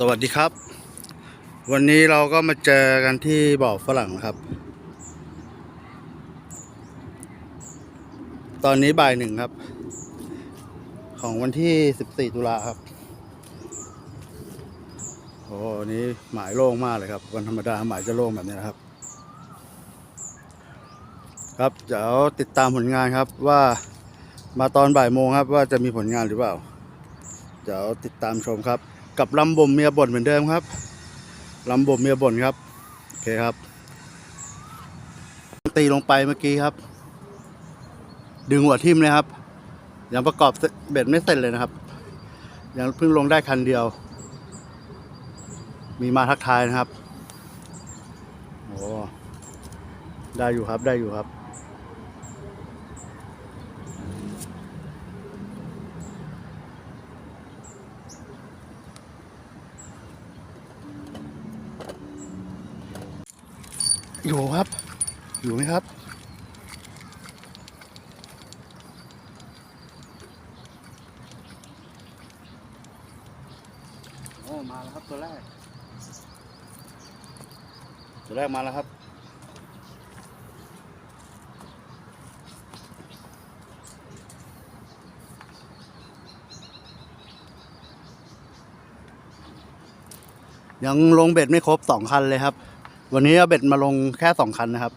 สวัสดีครับ วันนี้เราก็มาเจอกันที่บ่อฝรั่งครับ ตอนนี้บ่ายหนึ่งครับ ของวันที่14ตุลาครับโอ้นนี้หมายโล่งมากเลยครับ วันธรรมดาหมายจะโล่งแบบนี้นะครับ ครับเดี๋ยวติดตามผลงานครับว่ามาตอนบ่ายโมงครับ ว่าจะมีผลงานหรือเปล่า เดี๋ยวติดตามชมครับ กับลำบ่มเมียบ่นเหมือนเดิมครับลำบ่มเมียบ่นครับโอเคครับ ตีลงไปเมื่อกี้ครับ ดึงหัวทิ่มเลยครับยังประกอบเบ็ดไม่เสร็จเลยนะครับยังเพิ่งลงได้คันเดียว มีมาทักทายนะครับโอ้ได้อยู่ครับได้อยู่ครับ อยู่ครับ อยู่ไหมครับ โอ้ มาแล้วครับตัวแรก ตัวแรกมาแล้วครับ ยังลงเบ็ดไม่ครบสองคันเลยครับ วันนี้เอาเบ็ดมาลงแค่สองคันนะครับ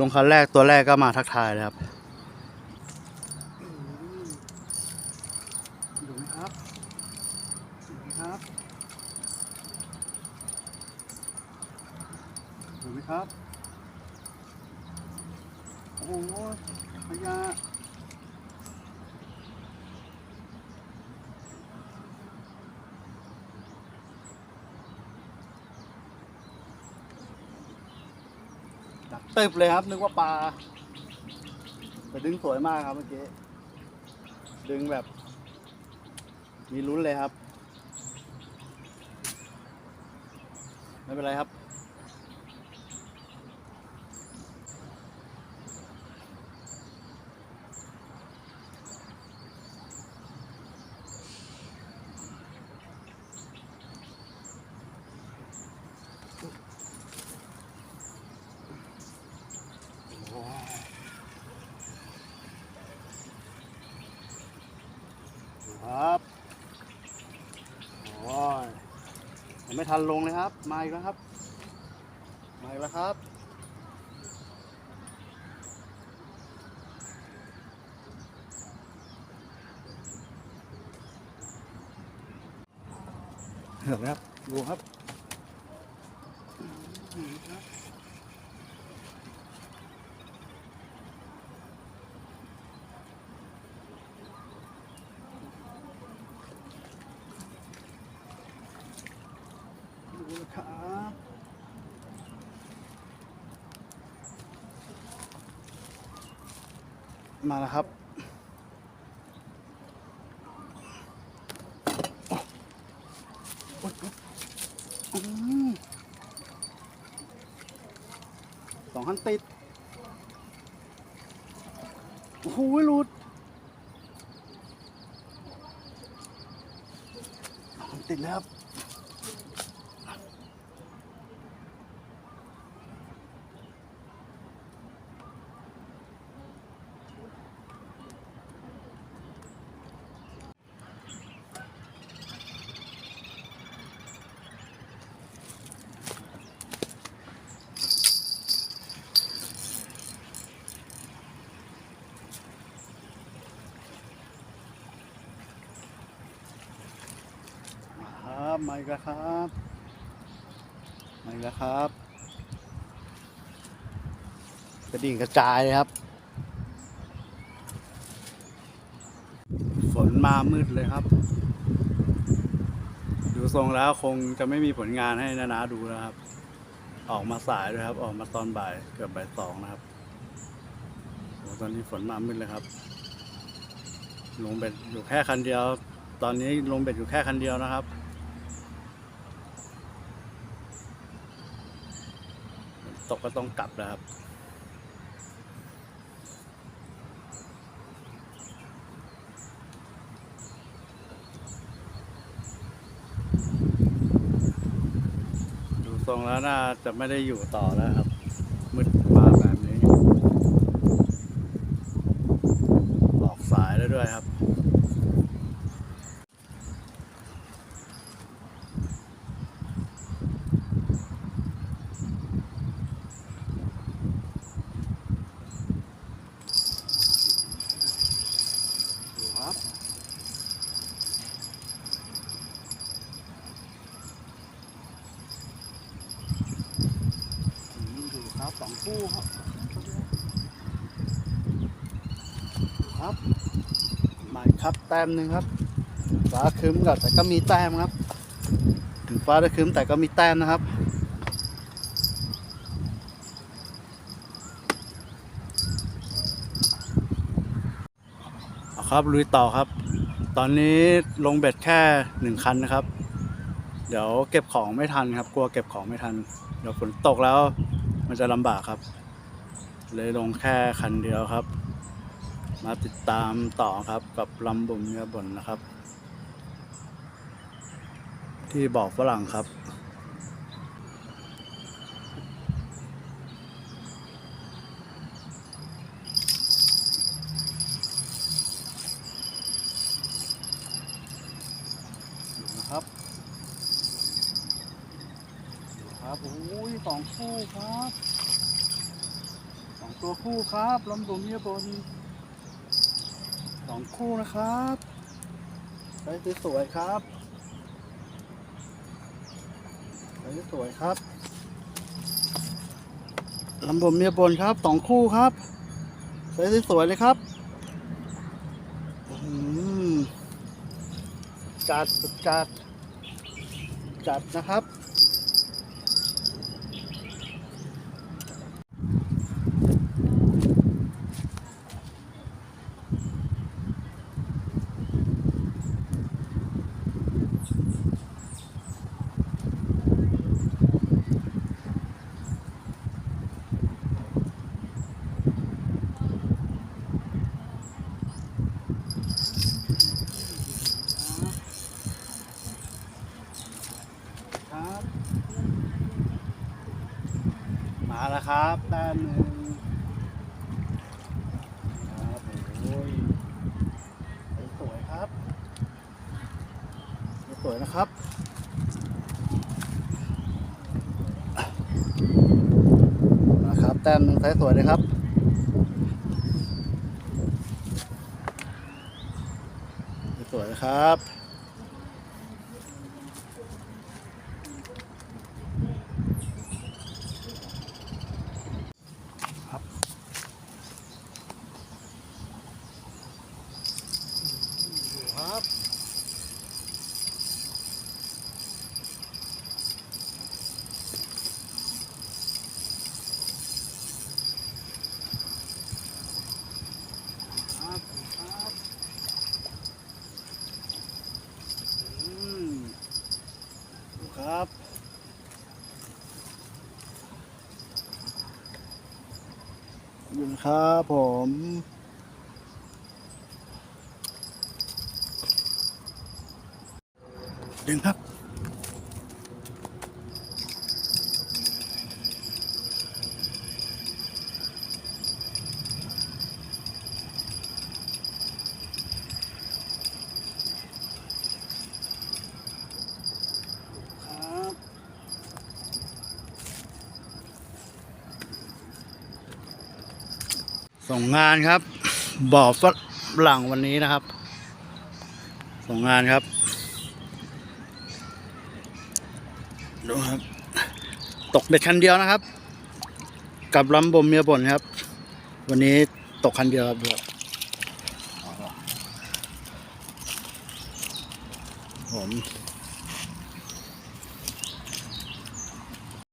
ลงคันแรกตัวแรกก็มาทักทายเลยครับดูไหมครับดูไหมครับดูไหมครับ โอ้โหพญา ดักตึบเลยครับ นึกว่าปลาแต่ดึงสวยมากครับเมื่อกี้ ดึงแบบ มีลุ้นเลยครับ ไม่เป็นไรครับ ครับโอ้ยยังไม่ทันลงเลยครับ มาอีกแล้วครับ มาอีกแล้วครับ เห็นไหมครับดูครับ มาแล้วครับ สองคันติด โอ้โหหลุดสองคันติดแล้วครับ มาอีกแล้วครับมาอีกแล้วครับ กระดิ่งกระจายเลยครับ ฝนมามืดเลยครับ ดูทรงแล้วคงจะไม่มีผลงานให้นานาดูแล้วครับ ออกมาสายด้วยครับ ออกมาตอนบ่ายเกือบบ่ายสองนะครับโอ้ตอนนี้ฝนมามืดเลยครับ ลงเบ็ดอยู่แค่คันเดียวตอนนี้ลงเบ็ดอยู่แค่คันเดียวนะครับ ตกก็ต้องกลับนะครับ ดูทรงแล้วน่าจะไม่ได้อยู่ต่อแล้วครับ ครับสองคู่ครับครับหมายครับแต้มหนึ่งครับฟ้าครึ้มกับแต่ก็มีแต้มครับ ถึงฟ้าจะครึ้มแต่ก็มีแต้มนะครับครับลุยต่อครับ ตอนนี้ลงเบ็ดแค่หนึ่งคันนะครับ เดี๋ยวเก็บของไม่ทันครับ กลัวเก็บของไม่ทัน เดี๋ยวฝนตกแล้ว มันจะลำบากครับ เลยลงแค่คันเดียวครับ มาติดตามต่อครับกับลำบุมเนื้อบนนะครับ ที่บอกฝรั่งครับ คู่ครับสองตัวคู่ครับลำบุมเนื้อบนสองคู่นะครับใส่สวยๆครับใส่สวยครับลำบุมเมียบนครับสองคู่ครับใส่สวยๆเลยครับอืมจัดจัดจัดนะครับ มาแล้วครับแต้มหนึ่งครับโอ้ยสวยๆครับสวยนะครับนะครับแต้มหนึ่งใสสวยเลยครับสวยๆครับครับ ครับผมดึงครับ ส่งงานครับบอฝรั่งวันนี้นะครับ ส่งงานครับ ดูครับ ตกเบ็ดคันเดียวนะครับ กับลำบมเมียบ่นครับ วันนี้ตกคันเดียวครับดูครับผม